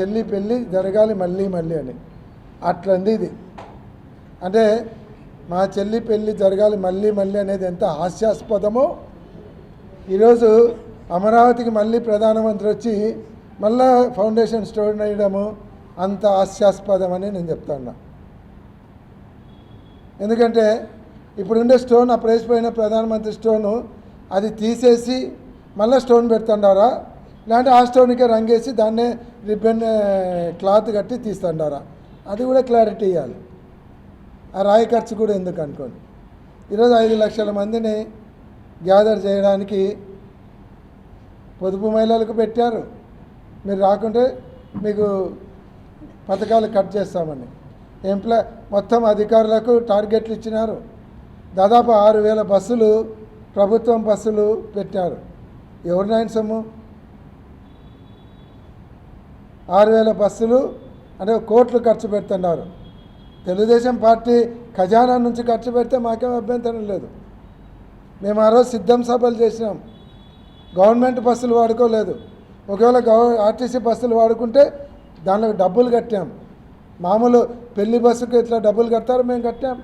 చెల్లి పెళ్ళి జరగాలి మళ్ళీ మళ్ళీ అని. అట్లంది ఇది. అంటే మా చెల్లి పెళ్ళి జరగాలి మళ్ళీ మళ్ళీ అనేది ఎంత హాస్యాస్పదమో. ఈరోజు అమరావతికి మళ్ళీ ప్రధానమంత్రి వచ్చి మళ్ళా ఫౌండేషన్ స్టోన్ వేయడము అంత హాస్యాస్పదం అని నేను చెప్తాను ఎందుకంటే ఇప్పుడుండే స్టోన్ అప్పుడు వేసిపోయిన ప్రధానమంత్రి స్టోను అది తీసేసి మళ్ళీ స్టోన్ పెడుతుండారా? లేదంటే ఆ రంగేసి దాన్నే రిబ్బన్ క్లాత్ కట్టి తీస్తుండారా. అది కూడా క్లారిటీ ఇవ్వాలి ఆ రాయి ఖర్చు కూడా ఎందుకు అనుకోండి. ఈరోజు ఐదు లక్షల మందిని గ్యాదర్ చేయడానికి పొదుపు మహిళలకు పెట్టారు. మీరు రాకుంటే మీకు పథకాలు కట్ చేస్తామని. ఎంప్లాయ్ మొత్తం అధికారులకు టార్గెట్లు ఇచ్చినారు. దాదాపు ఆరు వేల బస్సులు ప్రభుత్వం బస్సులు పెట్టారు. ఎవరినాయన సొమ్ము? ఆరు వేల బస్సులు అంటే కోట్లు ఖర్చు పెడుతున్నారు. తెలుగుదేశం పార్టీ ఖజానా నుంచి ఖర్చు పెడితే మాకేం అభ్యంతరం లేదు. మేము ఆ రోజు సిద్ధం సభలు చేసినాం. గవర్నమెంట్ బస్సులు వాడుకోలేదు. ఒకవేళ గవ ఆర్టీసీ బస్సులు వాడుకుంటే దానిలో డబ్బులు కట్టాం. మామూలు పెళ్ళి బస్సుకు ఇట్లా డబ్బులు కడతారు మేము కట్టాం.